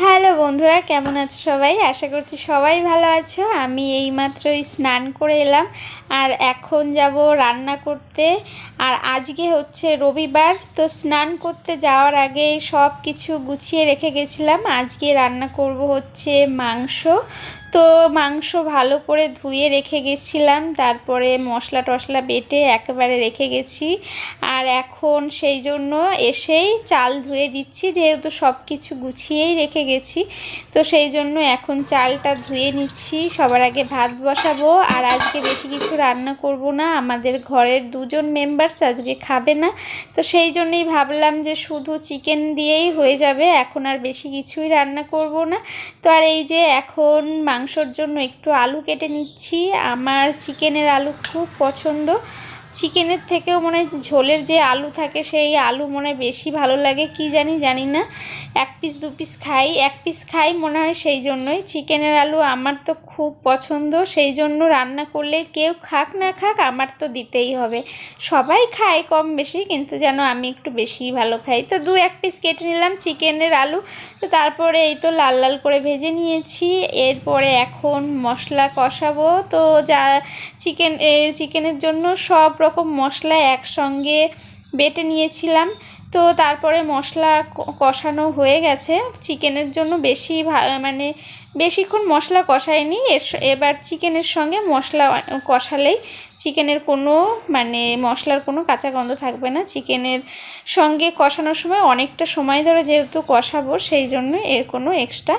Hey. Hello বন্ধুরা, কেমন আছো সবাই? আশা করছি সবাই ভালো আছো। আমি এই এইমাত্রই স্নান করে এলাম আর এখন যাব রান্না করতে। আর আজকে হচ্ছে রবিবার, তো স্নান করতে যাওয়ার আগে সব কিছু গুছিয়ে রেখে গেছিলাম। আজকে রান্না করব হচ্ছে মাংস। তো মাংস ভালো করে ধুয়ে রেখে গেছিলাম, তারপরে মশলা টশলা বেটে একেবারে রেখে গেছি। আর এখন সেই জন্য এসেই চাল ধুয়ে দিচ্ছি, যেহেতু সব কিছু গুছিয়েই রেখে গেছি। তো সেই জন্য এখন চালটা ধুয়ে নিচ্ছি, সবার আগে ভাত বসাবো। আর আজকে বেশি কিছু রান্না করব না, আমাদের ঘরের দুজন মেম্বার্স আজকে খাবে না। তো সেই জন্যই ভাবলাম যে শুধু চিকেন দিয়েই হয়ে যাবে, এখন আর বেশি কিছুই রান্না করব না। তো আর এই যে এখন মাংসর জন্য একটু আলু কেটে নিচ্ছি, আমার চিকেনের আলু খুব পছন্দ। চিকেনের থেকেও মনে ঝোলের যে আলু থাকে সেই আলু মনে বেশি ভালো লাগে, কি জানি জানি না। এক পিস দু পিস খাই, এক পিস খাই মনে হয় সেই জন্যই। চিকেনের আলু আমার তো খুব পছন্দ, সেই জন্য রান্না করলে কেউ খাক না খাক আমার তো দিতেই হবে। সবাই খায় কম বেশি, কিন্তু যেন আমি একটু বেশিই ভালো খাই। তো দু এক পিস কেটে নিলাম চিকেনের আলু, তো তারপরে এই তো লাল লাল করে ভেজে নিয়েছি। এরপরে এখন মশলা কষাবো। তো যা চিকেন চিকেনের জন্য সব রকম মশলা একসঙ্গে বেটে নিয়েছিলাম। তো তারপরে মশলা কষানো হয়ে গেছে। চিকেনের জন্য বেশি মানে বেশিক্ষণ মশলা কষায়নি। এবার চিকেনের সঙ্গে মশলা কষালেই চিকেনের কোনো মানে মশলার কোনো কাঁচা গন্ধ থাকবে না। চিকেনের সঙ্গে কষানোর সময় অনেকটা সময় ধরে যেহেতু কষাবো, সেই জন্য এর কোনো এক্সট্রা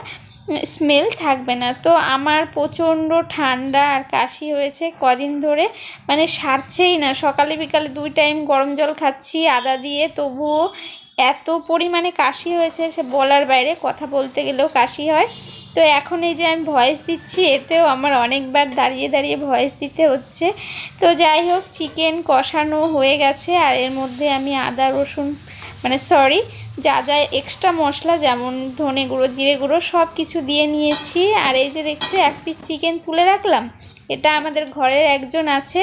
স্মেল থাকবে না। তো আমার প্রচণ্ড ঠান্ডা আর কাশি হয়েছে কদিন ধরে। মানে সারছেই না। সকালে বিকালে দুই টাইম গরম জল খাচ্ছি, আদা দিয়ে। তবুও এত পরিমাণে কাশি হয়েছে সে বলার বাইরে, কথা বলতে গেলেও কাশি হয়। তো এখন এই যে আমি ভয়েস দিচ্ছি, এতেও আমার অনেকবার দাঁড়িয়ে দাঁড়িয়ে ভয়েস দিতে হচ্ছে। তো যাই হোক চিকেন কষানো হয়ে গেছে। আর এর মধ্যে আমি আদা রসুন মানে সরি যা যা এক্সট্রা মশলা যেমন ধনে গুঁড়ো, জিরে গুঁড়ো সব কিছু দিয়ে নিয়েছি। আর এই যে দেখছি, এক পিস চিকেন তুলে রাখলাম। এটা আমাদের ঘরের একজন আছে,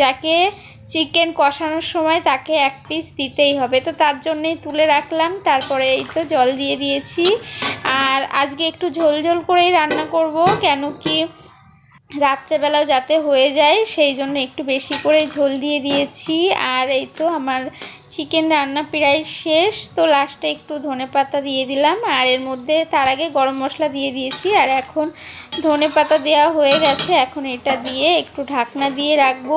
যাকে চিকেন কষানোর সময় তাকে এক পিস দিতেই হবে। তো তার জন্যেই তুলে রাখলাম, তারপরে এই তো জল দিয়ে দিয়েছি। আর আজকে একটু ঝোল ঝোল করেই রান্না করব, কেন কি রাত্রেবেলাও যাতে হয়ে যায়, সেই জন্য একটু বেশি করে ঝোল দিয়ে দিয়েছি। আর এই তো আমার চিকেন রান্না প্রায় শেষ। তো লাস্টে একটু ধনে পাতা দিয়ে দিলাম। আর এর মধ্যে তার আগে গরম মশলা দিয়ে দিয়েছি। আর এখন ধনে পাতা দেওয়া হয়ে গেছে। এখন এটা দিয়ে একটু ঢাকনা দিয়ে রাখব।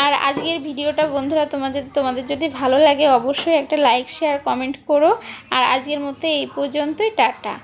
আর আজকের ভিডিওটা বন্ধুরা তোমাদের তোমাদের যদি ভালো লাগে অবশ্যই একটা লাইক শেয়ার কমেন্ট করো। আর আজকের মতো এই পর্যন্তই, টাটা।